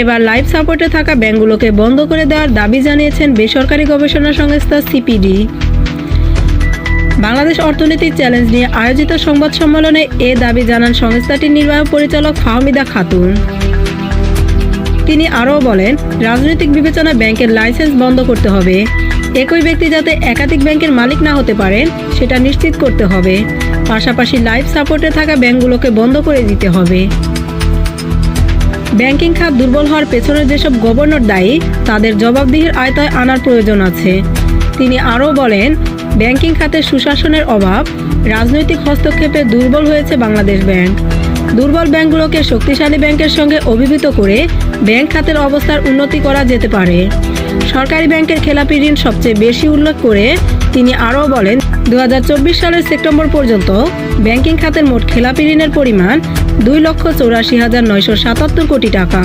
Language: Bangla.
এবার লাইফ সাপোর্টে থাকা ব্যাংকগুলোকে বন্ধ করে দেওয়ার দাবি জানিয়েছেন বেসরকারি গবেষণা সংস্থা সিপিডি। বাংলাদেশ অর্থনৈতিক চ্যালেঞ্জ নিয়ে আয়োজিত সংবাদ সম্মেলনে এ দাবি জানান সংস্থাটির নির্বাহী পরিচালক ফাহমিদা খাতুন। তিনি আরও বলেন, রাজনৈতিক বিবেচনা ব্যাংকের লাইসেন্স বন্ধ করতে হবে। একই ব্যক্তি যাতে একাধিক ব্যাংকের মালিক না হতে পারেন সেটা নিশ্চিত করতে হবে। পাশাপাশি লাইফ সাপোর্টে থাকা ব্যাংকগুলোকে বন্ধ করে দিতে হবে। ব্যাংকিং খাত দুর্বল হওয়ার পেছনে যেসব গভর্নর দায়ী, তাদের জবাবদিহির আয়তায় আনার প্রয়োজন আছে। তিনি আরও বলেন, ব্যাংকিং খাতে সুশাসনের অভাব, রাজনৈতিক হস্তক্ষেপে দুর্বল হয়েছে বাংলাদেশ ব্যাংক। দুর্বল ব্যাংকগুলোকে শক্তিশালী ব্যাংকের সঙ্গে অভিভূত করে ব্যাংক খাতের অবস্থার উন্নতি করা যেতে পারে। সরকারি ব্যাংকের খেলাপি ঋণ সবচেয়ে বেশি উল্লেখ করে তিনি আরও বলেন দু হাজার চব্বিশ সালের সেপ্টেম্বর পর্যন্ত ব্যাংকিং খাতের মোট খেলাপি ঋণের পরিমাণ দুই লক্ষ চৌরাশি হাজার নয়শো সাতাত্তর কোটি টাকা।